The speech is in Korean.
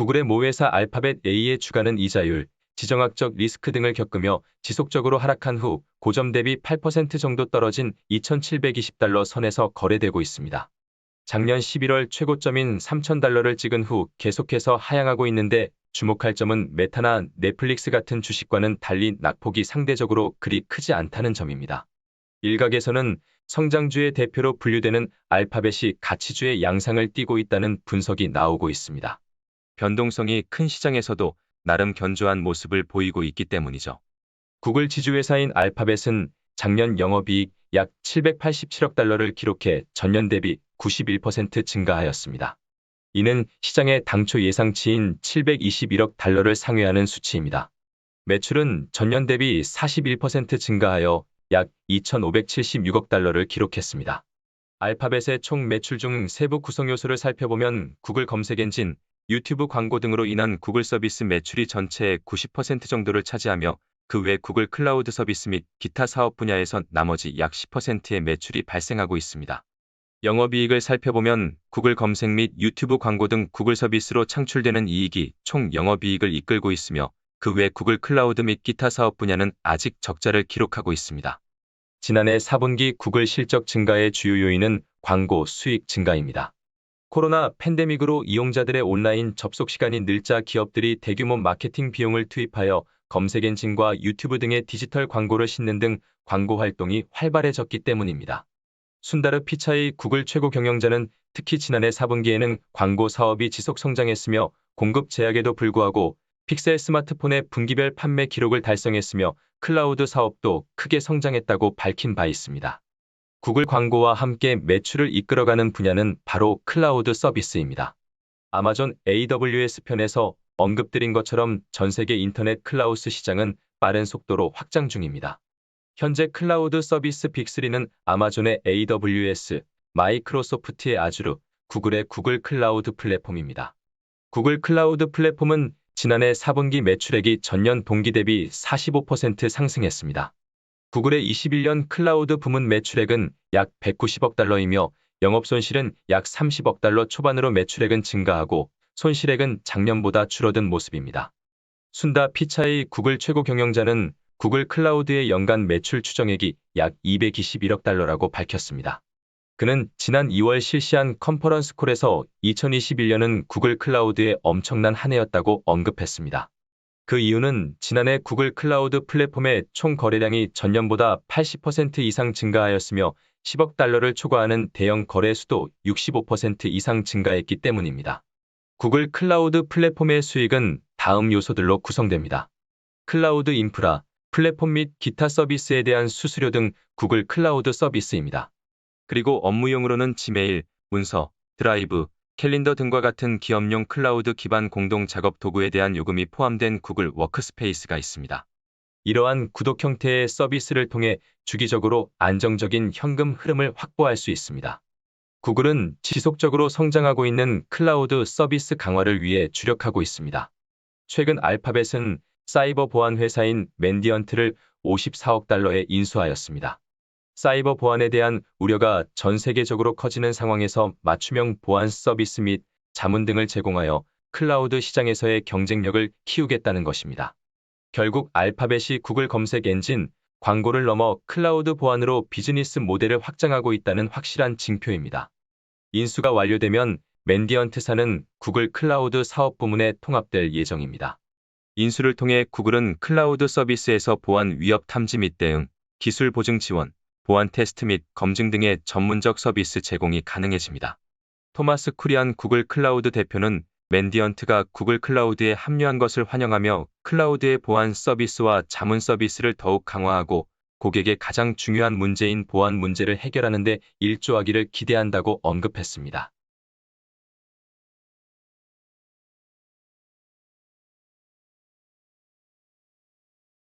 구글의 모 회사 알파벳 A의 주가는 이자율, 지정학적 리스크 등을 겪으며 지속적으로 하락한 후 고점 대비 8% 정도 떨어진 2,720달러 선에서 거래되고 있습니다. 작년 11월 최고점인 3,000달러를 찍은 후 계속해서 하향하고 있는데 주목할 점은 메타나 넷플릭스 같은 주식과는 달리 낙폭이 상대적으로 그리 크지 않다는 점입니다. 일각에서는 성장주의 대표로 분류되는 알파벳이 가치주의 양상을 띠고 있다는 분석이 나오고 있습니다. 변동성이 큰 시장에서도 나름 견조한 모습을 보이고 있기 때문이죠. 구글 지주회사인 알파벳은 작년 영업이익 약 787억 달러를 기록해 전년 대비 91% 증가하였습니다. 이는 시장의 당초 예상치인 721억 달러를 상회하는 수치입니다. 매출은 전년 대비 41% 증가하여 약 2,576억 달러를 기록했습니다. 알파벳의 총 매출 중 세부 구성 요소를 살펴보면 구글 검색 엔진, 유튜브 광고 등으로 인한 구글 서비스 매출이 전체의 90% 정도를 차지하며 그 외 구글 클라우드 서비스 및 기타 사업 분야에선 나머지 약 10%의 매출이 발생하고 있습니다. 영업이익을 살펴보면 구글 검색 및 유튜브 광고 등 구글 서비스로 창출되는 이익이 총 영업이익을 이끌고 있으며 그 외 구글 클라우드 및 기타 사업 분야는 아직 적자를 기록하고 있습니다. 지난해 4분기 구글 실적 증가의 주요 요인은 광고 수익 증가입니다. 코로나 팬데믹으로 이용자들의 온라인 접속 시간이 늘자 기업들이 대규모 마케팅 비용을 투입하여 검색 엔진과 유튜브 등의 디지털 광고를 싣는 등 광고 활동이 활발해졌기 때문입니다. 순다르 피차의 구글 최고 경영자는 특히 지난해 4분기에는 광고 사업이 지속 성장했으며 공급 제약에도 불구하고 픽셀 스마트폰의 분기별 판매 기록을 달성했으며 클라우드 사업도 크게 성장했다고 밝힌 바 있습니다. 구글 광고와 함께 매출을 이끌어가는 분야는 바로 클라우드 서비스입니다. 아마존 AWS 편에서 언급드린 것처럼 전 세계 인터넷 클라우드 시장은 빠른 속도로 확장 중입니다. 현재 클라우드 서비스 빅3는 아마존의 AWS, 마이크로소프트의 아주르, 구글의 구글 클라우드 플랫폼입니다. 구글 클라우드 플랫폼은 지난해 4분기 매출액이 전년 동기 대비 45% 상승했습니다. 구글의 21년 클라우드 부문 매출액은 약 190억 달러이며 영업 손실은 약 30억 달러 초반으로 매출액은 증가하고 손실액은 작년보다 줄어든 모습입니다. 순다 피차의 구글 최고 경영자는 구글 클라우드의 연간 매출 추정액이 약 221억 달러라고 밝혔습니다. 그는 지난 2월 실시한 컨퍼런스 콜에서 2021년은 구글 클라우드의 엄청난 한 해였다고 언급했습니다. 그 이유는 지난해 구글 클라우드 플랫폼의 총 거래량이 전년보다 80% 이상 증가하였으며 10억 달러를 초과하는 대형 거래 수도 65% 이상 증가했기 때문입니다. 구글 클라우드 플랫폼의 수익은 다음 요소들로 구성됩니다. 클라우드 인프라, 플랫폼 및 기타 서비스에 대한 수수료 등 구글 클라우드 서비스입니다. 그리고 업무용으로는 지메일, 문서, 드라이브, 캘린더 등과 같은 기업용 클라우드 기반 공동 작업 도구에 대한 요금이 포함된 구글 워크스페이스가 있습니다. 이러한 구독 형태의 서비스를 통해 주기적으로 안정적인 현금 흐름을 확보할 수 있습니다. 구글은 지속적으로 성장하고 있는 클라우드 서비스 강화를 위해 주력하고 있습니다. 최근 알파벳은 사이버 보안 회사인 맨디언트를 54억 달러에 인수하였습니다. 사이버 보안에 대한 우려가 전 세계적으로 커지는 상황에서 맞춤형 보안 서비스 및 자문 등을 제공하여 클라우드 시장에서의 경쟁력을 키우겠다는 것입니다. 결국 알파벳이 구글 검색 엔진, 광고를 넘어 클라우드 보안으로 비즈니스 모델을 확장하고 있다는 확실한 징표입니다. 인수가 완료되면 맨디언트사는 구글 클라우드 사업 부문에 통합될 예정입니다. 인수를 통해 구글은 클라우드 서비스에서 보안 위협 탐지 및 대응, 기술 보증 지원, 보안 테스트 및 검증 등의 전문적 서비스 제공이 가능해집니다. 토마스 쿠리안 구글 클라우드 대표는 맨디언트가 구글 클라우드에 합류한 것을 환영하며 클라우드의 보안 서비스와 자문 서비스를 더욱 강화하고 고객의 가장 중요한 문제인 보안 문제를 해결하는 데 일조하기를 기대한다고 언급했습니다.